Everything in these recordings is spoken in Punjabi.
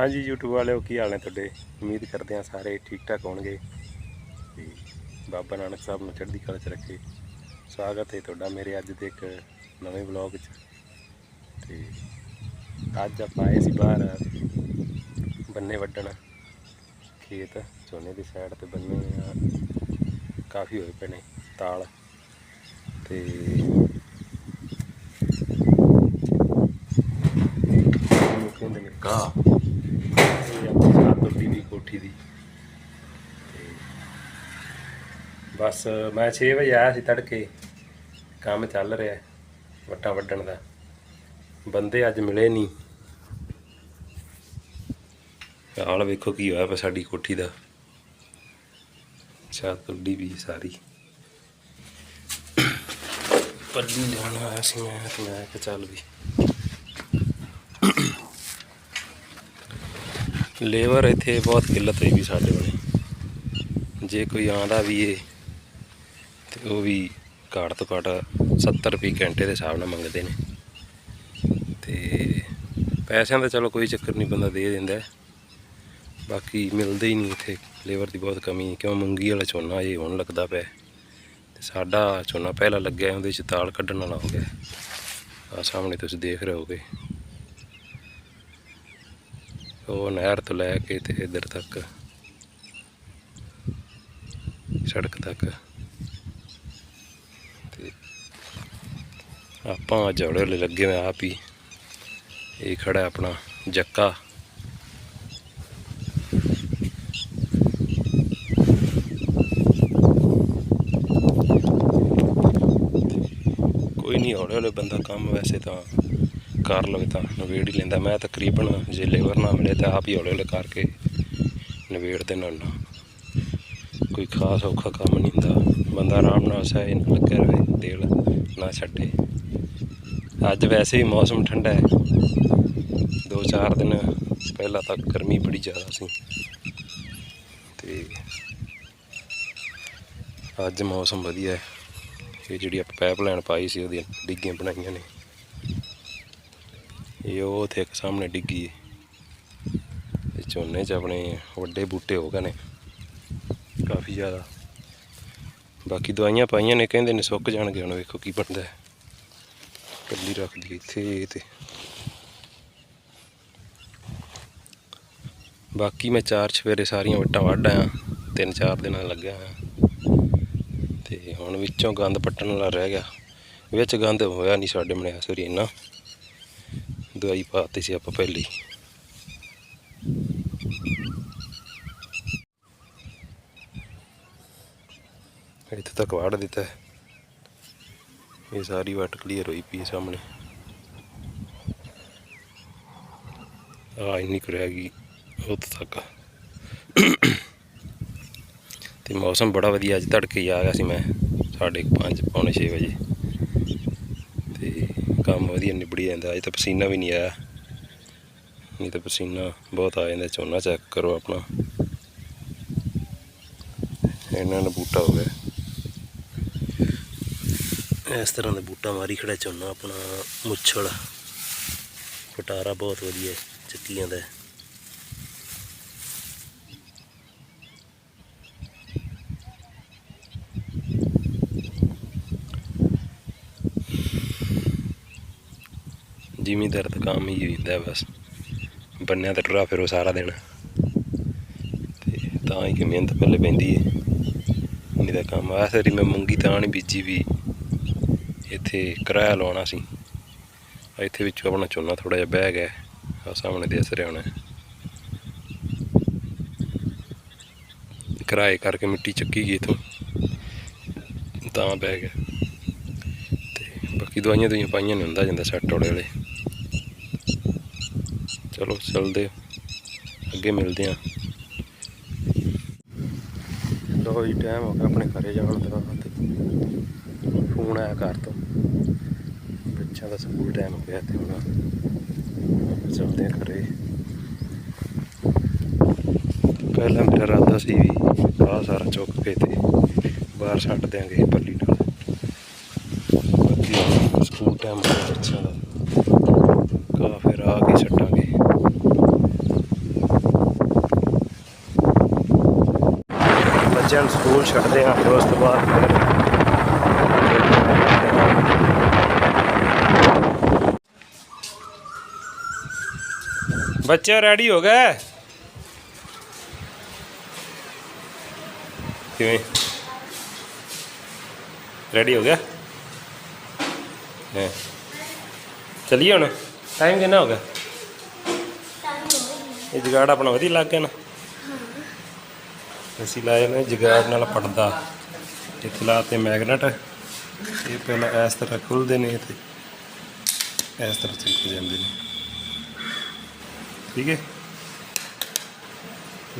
ਹਾਂਜੀ, YouTube ਵਾਲਿਓ ਕੀ ਹਾਲ ਨੇ ਤੁਹਾਡੇ? ਉਮੀਦ ਕਰਦੇ ਹਾਂ ਸਾਰੇ ਠੀਕ ਠਾਕ ਹੋਣਗੇ। ਤੇ ਬਾਬਾ ਨਾਨਕ ਸਾਹਿਬ ਨੂੰ ਚੜ੍ਹਦੀ ਕਲਾ 'ਚ ਰੱਖੇ। ਸਵਾਗਤ ਹੈ ਤੁਹਾਡਾ ਮੇਰੇ ਅੱਜ ਦੇ ਇੱਕ ਨਵੇਂ ਵਲੌਗ 'ਚ। ਤੇ ਅੱਜ ਆਪਾਂ ਆਏ ਸੀ ਬਾਹਰ ਬੰਨੇ ਵੱਢਣ। ਖੇਤ, ਝੋਨੇ ਦੀ ਸਾਈਡ ਤੇ ਬੰਨੇ ਕਾਫੀ ਹੋਏ ਪਏ ਨੇ, ਤਾਲ। ਤੇ ਕਹਿੰਦੇ ਨੇ ਕਾ ਇਹ ਆਪਣੀ ਸਾਤ ਟੁੱਟੀ ਦੀ ਕੋਠੀ ਦੀ। ਬਸ ਮੈਂ 6 ਵਜੇ ਆਇਆ ਸੀ ਤੜਕੇ, ਕੰਮ ਚੱਲ ਰਿਹਾ ਵੱਟਾਂ ਵੱਢਣ ਦਾ। ਬੰਦੇ ਅੱਜ ਮਿਲੇ ਨਹੀਂ ਹਾਲ ਵੇਖੋ ਕੀ ਹੋਇਆ ਪਿਆ ਸਾਡੀ ਕੋਠੀ ਦਾ। ਛੱਤ ਟੁੱਟੀ ਵੀ ਸਾਰੀ। ਪੱਲੀ ਲੈਣ ਆਇਆ ਸੀ ਮੈਂ, ਤੇ ਮੈਂ ਕਿਹਾ ਚੱਲ ਵੀ। ਲੇਬਰ ਇੱਥੇ ਬਹੁਤ ਕਿੱਲਤ ਹੋਈ ਵੀ ਸਾਡੇ ਕੋਲ। ਜੇ ਕੋਈ ਆਂਦਾ ਵੀ ਏ, ਤੇ ਉਹ ਵੀ ਘੱਟ ਤੋਂ ਘੱਟ 70 ਰੁਪਏ ਘੰਟੇ ਦੇ ਹਿਸਾਬ ਨਾਲ ਮੰਗਦੇ ਨੇ। ਤੇ ਪੈਸਿਆਂ ਦਾ ਚਲੋ ਕੋਈ ਚੱਕਰ ਨਹੀਂ, ਬੰਦਾ ਦੇ ਦਿੰਦਾ ਬਾਕੀ ਮਿਲਦੇ ਹੀ ਨਹੀਂ ਇੱਥੇ, ਲੇਬਰ ਦੀ ਬਹੁਤ ਕਮੀ ਹੈ। ਕਿਉਂ? ਮੰਗੀ ਵਾਲਾ ਝੋਨਾ ਇਹ ਹੁਣ ਲੱਗਦਾ ਪਿਆ ਹੈ। ਤੇ ਸਾਡਾ ਝੋਨਾ ਪਹਿਲਾਂ ਲੱਗਿਆ, ਉਹਦੇ ਚ ਤਾਲ ਕੱਢਣ ਵਾਲਾ ਹੋ ਗਿਆ। ਆ ਸਾਹਮਣੇ ਤੁਸੀਂ ਦੇਖ ਰਹੇ ਹੋਗੇ ਉਹ ਨਹਿਰ ਤੋਂ ਲੈ ਕੇ ਤੇ ਇੱਧਰ ਤੱਕ, ਸੜਕ ਤੱਕ। ਤੇ ਆਪਾਂ ਜੋੜੇ ਲੱਗੇ ਹੋਏ ਆਪ ਹੀ। ਇਹ ਖੜਾ ਆਪਣਾ ਜੱਕਾ। ਕੋਈ ਨਹੀਂ, ਹੌਲੇ ਹੌਲੇ ਬੰਦਾ ਕੰਮ ਵੈਸੇ ਤਾਂ ਕਰ ਲਵੇ ਤਾਂ ਨਵੇੜ ਹੀ ਲੈਂਦਾ। ਮੈਂ ਤਕਰੀਬਨ ਜੇ ਲੇਬਰ ਨਾ ਮਿਲੇ ਤਾਂ ਆਪ ਹੀ ਹੌਲੇ ਹੌਲੇ ਕਰਕੇ ਨਵੇੜ ਦੇ ਨਾਲ ਕੋਈ ਖਾਸ ਔਖਾ ਕੰਮ ਨਹੀਂ ਹੁੰਦਾ। ਬੰਦਾ ਆਰਾਮ ਨਾਲ ਸਹਿ ਨਾਲ ਲੱਗਿਆ ਰਹੇ ਦਿਲ ਨਾ ਛੱਡੇ। ਅੱਜ ਵੈਸੇ ਵੀ ਮੌਸਮ ਠੰਡਾ ਹੈ। ਦੋ ਚਾਰ ਦਿਨ ਪਹਿਲਾਂ ਤੱਕ ਗਰਮੀ ਬੜੀ ਜ਼ਿਆਦਾ ਸੀ। ਤੇ ਅੱਜ ਮੌਸਮ ਵਧੀਆ ਹੈ। ਇਹ ਜਿਹੜੀ ਆਪਾਂ ਪਾਈਪਲਾਈਨ ਪਾਈ ਸੀ, ਉਹਦੀਆਂ ਡਿੱਗੀਆਂ ਬਣਾਈਆਂ ਨੇ। ਇਹ ਉਹ ਉੱਥੇ ਇੱਕ ਸਾਹਮਣੇ ਡਿੱਗੀ ਹੈ ਇਹ ਝੋਨੇ 'ਚ ਆਪਣੇ ਵੱਡੇ ਬੂਟੇ ਹੋ ਗਏ ਨੇ। ਕਾਫੀ ਜ਼ਿਆਦਾ। ਬਾਕੀ ਦਵਾਈਆਂ ਪਾਈਆਂ ਨੇ, ਕਹਿੰਦੇ ਨੇ ਸੁੱਕ ਜਾਣਗੇ। ਹੁਣ ਵੇਖੋ ਕੀ ਬਣਦਾ ਹੈ। ਕੱਲੀ ਰੱਖ ਲਈ ਇੱਥੇ ਤੇ। ਬਾਕੀ ਮੈਂ ਚਾਰ ਸਵੇਰੇ ਸਾਰੀਆਂ ਵੱਟਾਂ ਵੱਢ ਆਇਆ। ਤਿੰਨ ਚਾਰ ਦਿਨਾਂ ਲੱਗਿਆ ਹੋਇਆ। ਤੇ ਹੁਣ ਵਿੱਚੋਂ ਗੰਦ ਪੱਟਣ ਵਾਲਾ ਰਹਿ ਗਿਆ। ਵਿੱਚ ਗੰਦ ਹੋਇਆ ਨਹੀਂ ਸਾਡੇ ਮਣਿਆ ਸਰੀ ਇੰਨਾ। ਦਵਾਈ ਪਾਤੀ ਸੀ ਆਪਾਂ ਪਹਿਲੀ। ਇੱਥੇ ਤੱਕ ਵਾੜ ਦਿੱਤਾ। ਹੈ ਇਹ ਸਾਰੀ ਵੱਟ ਕਲੀਅਰ ਹੋਈ ਪਈ ਸਾਹਮਣੇ। ਆ ਇੰਨੀ ਕੁ ਗਈ ਉੱਥੇ ਤੱਕ। ਤੇ ਮੌਸਮ ਬੜਾ ਵਧੀਆ, ਅੱਜ ਤੜਕੇ ਹੀ ਆ ਗਿਆ ਸੀ ਮੈਂ। ਸਾਢੇ ਕੁ ਪੰਜ, ਪੌਣੇ 6 ਵਜੇ। ਤੇ ਕੰਮ ਵਧੀਆ ਨਿਬੜੀ ਜਾਂਦਾ ਅੱਜ ਤਾਂ ਪਸੀਨਾ ਵੀ ਨਹੀਂ ਆਇਆ। ਨਹੀਂ ਤਾਂ ਪਸੀਨਾ ਬਹੁਤ ਆ ਜਾਂਦਾ, ਝੋਨਾ ਚੈੱਕ ਕਰੋ ਆਪਣਾ। ਇਹਨਾਂ ਨੂੰ ਬੂਟਾ ਹੋ ਗਿਆ। ਇਸ ਤਰ੍ਹਾਂ ਦਾ ਬੂਟਾ ਮਾਰੀ ਖੜਾ ਝੋਨਾ ਆਪਣਾ ਮੁੱਛੜ ਪਟਾਰਾ ਬਹੁਤ ਵਧੀਆ ਚੱਕੀ ਜਾਂਦਾ ਹੈ। ਜ਼ਿਮੀਦਾਰ ਦਾ ਕੰਮ ਹੀ ਹੁੰਦਾ ਬਸ। ਬੰਨਿਆ ਤੇ ਟੁਰਾ ਫਿਰੋ ਸਾਰਾ ਦਿਨ। ਤੇ ਤਾਂ ਹੀ ਕਿ ਮਿਹਨਤ ਪਹਿਲੇ ਪੈਂਦੀ ਹੈ ਨਹੀਂ ਤਾਂ ਕੰਮ ਆ ਸਰੀ ਮੈਂ ਮੂੰਗੀ ਤਾਂ ਨਹੀਂ ਬੀਜੀ ਵੀ ਇੱਥੇ ਕਿਰਾਇਆ ਲਾਉਣਾ ਸੀ। ਇੱਥੇ ਵਿੱਚੋਂ ਆਪਣਾ ਝੋਨਾ ਥੋੜਾ ਜਿਹਾ ਬਹਿ ਗਿਆ। ਆ ਸਾਹਮਣੇ ਦਿਸ ਰਿਹਾ ਹੋਣਾ ਕਿਰਾਏ ਕਰਕੇ ਮਿੱਟੀ ਚੱਕੀ ਗਈ ਇਥੋਂ। ਤਾਂ ਬਹਿ ਗਿਆ। ਤੇ ਬਾਕੀ ਦਵਾਈਆਂ ਦੁਈਆਂ ਪਾਈਆਂ ਨਹੀਂ ਹੁੰਦਾ, ਜਾਂਦਾ ਸੈੱਟ ਵਾਲੇ ਵਾਲੇ। ਚਲੋ ਚੱਲਦੇ ਹਾਂ। ਅੱਗੇ ਮਿਲਦੇ ਆ। ਲੋ ਜੀ ਟਾਈਮ ਹੋ ਗਿਆ ਆਪਣੇ ਘਰੇ ਜਾਣ ਦਾ। ਤੇ ਫੋਨ ਆਇਆ ਘਰ ਤੋਂ। ਬੱਚਿਆਂ ਦਾ ਸਕੂਲ ਟਾਈਮ ਹੋ ਗਿਆ ਤੇ ਹੁਣ। ਚੱਲਦੇ ਆ ਘਰੇ। ਪਹਿਲਾਂ ਮੇਰਾ ਇਰਾਦਾ ਸੀ ਵੀ ਆਹ ਸਾਰਾ ਚੁੱਕ ਕੇ ਤੇ ਬਾਹਰ ਛੱਡ ਦਿਆਂਗੇ ਪੱਲੀ ਨਾਲ। ਬਾਕੀ ਸਕੂਲ ਟਾਈਮ ਹੋ ਗਿਆ ਬੱਚਿਆਂ ਦਾ। ਕਾ ਫਿਰ ਆ ਕੇ ਛੱਡਾਂਗੇ ਬੱਚਿਆਂ ਨੂੰ ਸਕੂਲ ਛੱਡਦੇ ਆ ਫਿਰ ਉਸ ਤੋਂ ਬਾਅਦ ਫਿਰ ਬੱਚੇ ਰੈਡੀ ਹੋ ਗਏ? ਕਿਵੇਂ? ਰੈਡੀ ਹੋ ਗਿਆ? ਹੈ। ਚਲੀਏ ਹੁਣ? ਟਾਈਮ ਕਿੰਨਾ ਹੋ ਗਿਆ। ਇਹ ਜਗਾੜ ਆਪਣਾ ਵਧੀਆ ਲੱਗ ਗਿਆ ਨਾ। ਅਸੀਂ ਲਾਇਆ ਨਾ ਜਗਾੜ ਨਾਲ ਪੜਦਾ ਇੱਥੇ ਲਾਤੇ ਮੈਗਨੇਟ। ਇਹ ਪਹਿਲਾਂ ਇਸ ਤਰ੍ਹਾਂ ਖੁੱਲਦੇ ਨੇ ਤੇ ਇਸ ਤਰ੍ਹਾਂ ਚਿਪਕ ਜਾਂਦੇ ਨੇ। ਠੀਕ ਹੈ?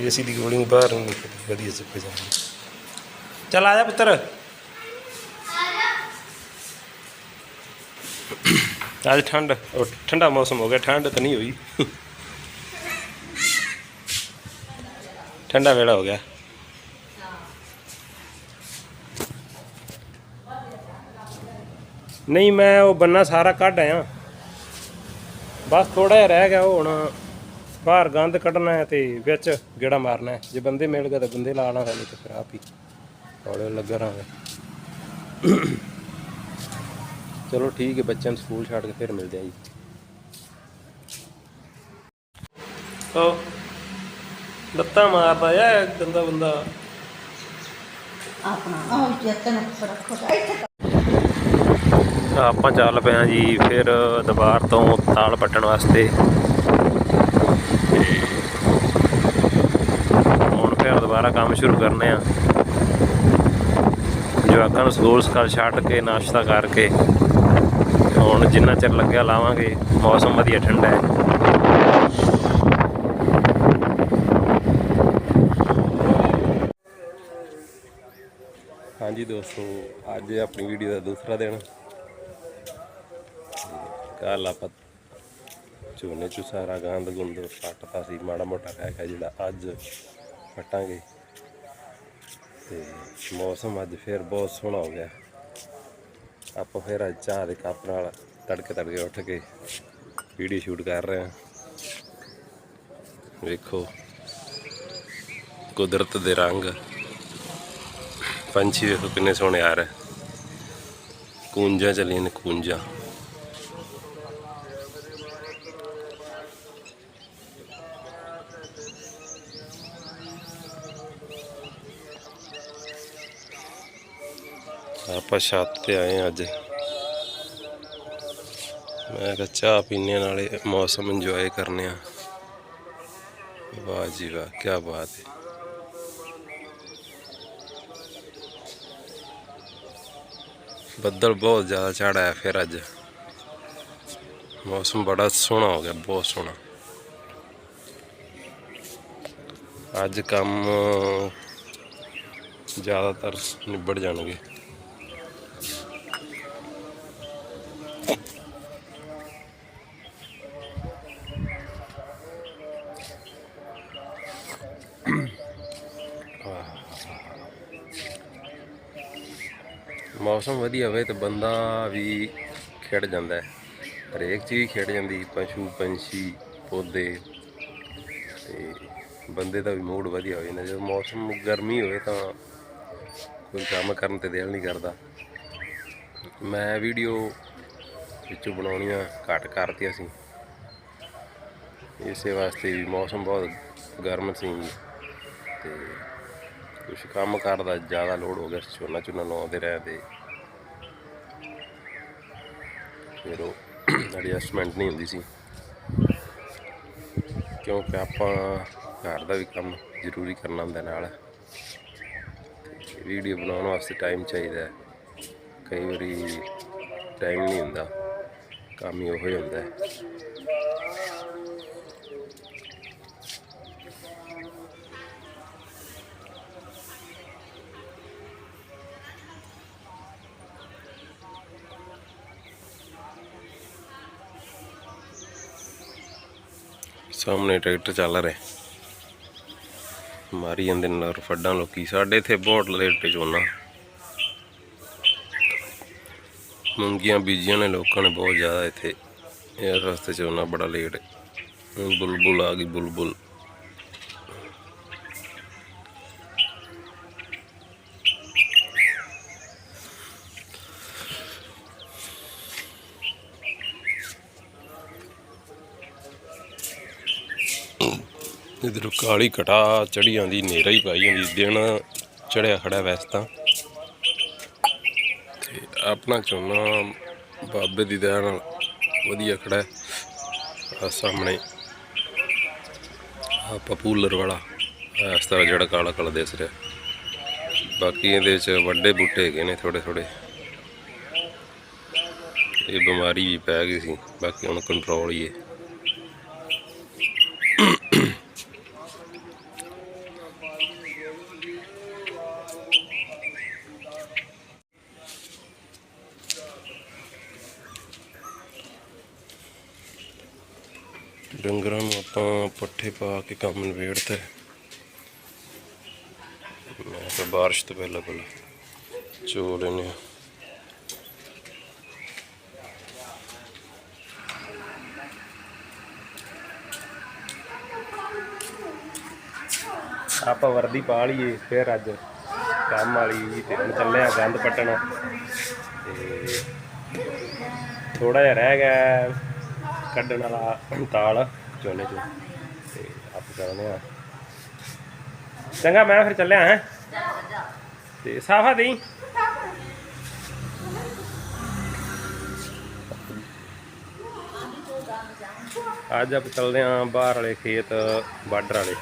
ਏਸੀ ਦੀ ਗੋਲੀ ਬਾਹਰ ਨੂੰ ਨਿਕਲਦੀ ਵਧੀਆ ਚਿਪਕ ਜਾਂਦੀ ਚੱਲ ਆ ਜਾ ਪੁੱਤਰ। ਅੱਜ ਠੰਡ। ਠੰਡਾ ਮੌਸਮ ਹੋ ਗਿਆ ਠੰਡ ਤਾਂ ਨਹੀਂ ਹੋਈ। ਠੰਡਾ ਵੇਲਾ ਹੋ ਗਿਆ। ਨਹੀਂ ਮੈਂ ਉਹ ਬੰਨਾ ਸਾਰਾ ਕੱਢ ਆਇਆ। ਬਸ ਥੋੜਾ ਜਿਹਾ ਰਹਿ ਗਿਆ ਉਹ ਹੁਣ। ਬਾਹਰ ਗੰਦ ਕੱਢਣਾ ਹੈ ਤੇ ਵਿੱਚ ਗੇੜਾ ਮਾਰਨਾ ਹੈ। ਜੇ ਬੰਦੇ ਮਿਲ ਗਏ ਤਾਂ ਬੰਦੇ ਲਾਣਾ ਹੈ ਨਹੀਂ ਤੇ ਫਿਰ ਆਪ ਹੀ ਹੌਲੇ ਲੱਗਾ ਰਹਾਂਗੇ। ਚਲੋ ਠੀਕ ਹੈ ਬੱਚਿਆਂ ਨੂੰ ਸਕੂਲ ਛੱਡ ਕੇ ਫਿਰ ਮਿਲਦੇ ਆ ਜੀ। ਉਹ ਲੱਤਾਂ ਮਾਰਦਾ ਯਾ ਗੰਦਾ ਬੰਦਾ। ਆਪਣਾ। ਉਹ ਜਤਨ ਰੱਖੋ। ਇੱਥੇ ਆਪਾਂ ਚੱਲ ਪਏ ਆ ਜੀ ਫਿਰ ਦੁਬਾਰ ਤੋਂ ਤਾਲ ਪੱਟਣ ਵਾਸਤੇ। ਹੁਣ ਫਿਰ ਦੁਬਾਰਾ ਕੰਮ ਸ਼ੁਰੂ ਕਰਨੇ ਆ। ਜਵਾਕਾਂ ਨੂੰ ਸਕੂਲ ਸਕਾਲ ਛੱਡ ਕੇ ਨਾਸ਼ਤਾ ਕਰਕੇ ਹੁਣ ਜਿੰਨਾ ਚਿਰ ਲੱਗਿਆ ਲਾਵਾਂਗੇ, ਮੌਸਮ ਵਧੀਆ ਠੰਡਾ ਹੈ। ਹਾਂਜੀ ਦੋਸਤੋ, ਅੱਜ ਆਪਣੀ ਵੀਡੀਓ ਦਾ ਦੂਸਰਾ ਦਿਨ। ਕੱਲ ਆਪਾਂ ਝੋਨੇ ਚ ਸਾਰਾ ਗੰਦ ਗੁੰਦ ਪੱਟਤਾ ਸੀ, ਮਾੜਾ ਮੋਟਾ ਰਹਿ ਗਿਆ ਜਿਹੜਾ ਅੱਜ ਪਟਾਂਗੇ ਤੇ ਮੌਸਮ ਅੱਜ ਫੇਰ ਬਹੁਤ ਸੋਹਣਾ ਹੋ ਗਿਆ। ਆਪਾਂ ਫੇਰ ਅੱਜ ਚਾਹ ਦੇ ਕੱਪ ਨਾਲ ਤੜਕੇ ਤੜਕੇ ਉੱਠ ਕੇ ਵੀਡੀਓ ਸ਼ੂਟ ਕਰ ਰਹੇ ਹਾਂ। ਵੇਖੋ, ਕੁਦਰਤ ਦੇ ਰੰਗ। ਪੰਛੀ ਵੇਖੋ ਕਿੰਨੇ ਸੋਹਣੇ ਆ ਰਹੇ। ਕੂੰਜਾਂ ਚੱਲੀਆਂ ਨੇ ਕੂੰਜਾਂ। ਆਪਾਂ ਛੱਤ ਤੇ ਆਏ ਹਾਂ ਅੱਜ। ਮੈਂ ਕਿਹਾ ਚਾਹ ਪੀਣੇ ਨਾਲੇ ਮੌਸਮ ਇੰਜੋਏ ਕਰਨੇ ਆ। ਵਾਹ ਜੀ ਵਾਹ ਕੀ ਬਾਤ ਹੈ ਬੱਦਲ ਬਹੁਤ ਜ਼ਿਆਦਾ ਚੜ੍ਹ ਆਇਆ ਫਿਰ ਅੱਜ। ਮੌਸਮ ਬੜਾ ਸੋਹਣਾ ਹੋ ਗਿਆ, ਬਹੁਤ ਸੋਹਣਾ। ਅੱਜ ਕੰਮ ਜ਼ਿਆਦਾਤਰ ਨਿਬੜ ਜਾਣਗੇ। ਮੌਸਮ ਵਧੀਆ ਹੋਵੇ ਤਾਂ ਬੰਦਾ ਵੀ ਖੇਡ ਜਾਂਦਾ ਹੈ। ਹਰੇਕ ਚੀਜ਼ ਖੇਡ ਜਾਂਦੀ, ਪਸ਼ੂ, ਪੰਛੀ, ਪੌਦੇ ਤੇ ਬੰਦੇ ਦਾ ਵੀ ਮੂਡ ਵਧੀਆ ਹੋ ਜਾਂਦਾ। ਜਦੋਂ ਮੌਸਮ ਗਰਮੀ ਹੋਵੇ ਤਾਂ ਕੋਈ ਕੰਮ ਕਰਨ ਤੇ ਦਿਲ ਨਹੀਂ ਕਰਦਾ। ਮੈਂ ਵੀਡੀਓ ਵਿੱਚੋਂ ਬਣਾਉਣੀਆਂ ਘੱਟ ਕਰਤੀਆਂ ਸੀ। ਇਸੇ ਵਾਸਤੇ ਵੀ ਮੌਸਮ ਬਹੁਤ ਗਰਮ ਸੀ। ਤੇ ਕੁਛ ਕੰਮ ਕਰਦਾ ਜ਼ਿਆਦਾ ਲੋਡ ਹੋ ਗਿਆ ਝੋਨਾ ਝੋਨਾ ਲਾਉਂਦੇ ਰਹੇ ਤੇ ਫਿਰ ਉਹ ਐਡਜਸਟਮੈਂਟ ਨਹੀਂ ਹੁੰਦੀ ਸੀ। ਕਿਉਂਕਿ ਆਪਾਂ ਘਰ ਦਾ ਵੀ ਕੰਮ ਜ਼ਰੂਰੀ ਕਰਨਾ ਹੁੰਦਾ ਨਾਲ। ਵੀਡੀਓ ਬਣਾਉਣ ਵਾਸਤੇ ਟਾਈਮ ਚਾਹੀਦਾ ਹੈ। ਕਈ ਵਾਰੀ ਟਾਈਮ ਨਹੀਂ ਹੁੰਦਾ। ਕੰਮ ਹੀ ਉਹ ਹੀ ਹੁੰਦਾ ਹੈ। ਸਾਹਮਣੇ ਟਰੈਕਟਰ ਚੱਲ ਰਿਹਾ ਮਾਰੀ ਜਾਂਦੇ ਨੇ ਫੱਡਾਂ ਲੋਕੀ। ਸਾਡੇ ਇੱਥੇ ਬਹੁਤ ਲੇਟ ਝੋਨਾ। ਮੂੰਗੀਆਂ ਬੀਜੀਆਂ ਨੇ ਲੋਕਾਂ ਨੇ ਬਹੁਤ ਜ਼ਿਆਦਾ ਇੱਥੇ। ਇਸ ਰਸਤੇ ਝੋਨਾ ਬੜਾ ਲੇਟ। ਬੁਲਬੁਲ ਆ ਗਈ, ਬੁਲਬੁਲ। ਇਧਰ ਕਾਲੀ ਘਟਾ ਚੜੀ ਜਾਂਦੀ, ਨੇਰਾ ਹੀ ਪਾਈ ਜਾਂਦੀ, ਦਿਨ ਚੜਿਆ ਖੜਾ ਵੈਸੇ ਤਾਂ। ਤੇ ਆਪਣਾ ਝੋਨਾ ਬਾਬੇ ਦੀ ਦਇਆ ਨਾਲ ਵਧੀਆ ਖੜਾ ਹੈ ਆ ਸਾਹਮਣੇ। ਆ ਪਪੂਲਰ ਵਾਲਾ ਇਸ ਤਰ੍ਹਾਂ ਜਿਹੜਾ ਕਾਲਾ ਕਾਲਾ ਦਿਸ ਰਿਹਾ। ਬਾਕੀ ਇਹਦੇ ਚ ਵੱਡੇ ਬੂਟੇ ਹੈਗੇ ਨੇ ਥੋੜੇ ਥੋੜੇ ਇਹ ਬਿਮਾਰੀ ਵੀ ਪੈ ਗਈ ਸੀ, ਬਾਕੀ ਹੁਣ ਕੰਟਰੋਲ ਹੀ ਹੈ ਡੰਗਰਾਂ ਨੂੰ ਆਪਾਂ ਪੱਠੇ ਪਾ ਕੇ ਕੰਮ ਨਿਬੇੜਤਾ ਹੈ। ਮੈਂ ਤਾਂ ਬਾਰਿਸ਼ ਤੋਂ ਪਹਿਲਾਂ ਪਹਿਲਾਂ ਚੋ ਲੈਨੇ ਆ ਆਪਾਂ ਵਰਦੀ ਪਾ ਲਈਏ, ਫਿਰ ਅੱਜ ਕੰਮ ਵਾਲੀ ਤੇ ਹੁਣ ਚੱਲੇ ਆ ਗੰਦ ਪੱਟਣ। ਤੇ ਥੋੜਾ ਜਿਹਾ ਰਹਿ ਗਿਆ, ਕੱਢਣ ਵਾਲਾ ਤਾਲ, ਝੋਨੇ ਚ। ਕਰਦੇ ਆ। ਚੰਗਾ ਮੈਂ ਫਿਰ ਚੱਲਿਆ ਹੈ। ਤੇ ਸਾਫਾ ਦੇਈ। ਅੱਜ ਆਪ ਚੱਲਦੇ ਆ ਬਾਹਰ ਵਾਲੇ ਖੇਤ ਬਾਰਡਰ ਵਾਲੇ।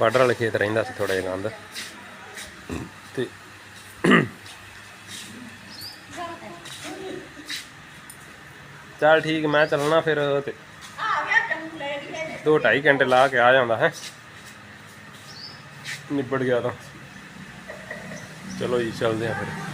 ਬਾਰਡਰ ਵਾਲੇ ਖੇਤ ਰਹਿੰਦਾ ਸੀ ਥੋੜਾ ਜਿਹਾ ਗੰਦ। ਤੇ ਚੱਲ ਠੀਕ ਮੈਂ ਚੱਲਣਾ ਫਿਰ ਤੇ ਦੋ ਢਾਈ ਘੰਟੇ ਲਾ ਕੇ ਆ ਜਾਂਦਾ ਹੈ। ਨਿਬੜ ਗਿਆ ਤਾਂ। ਚਲੋ ਜੀ, ਚੱਲਦੇ ਆ ਫਿਰ।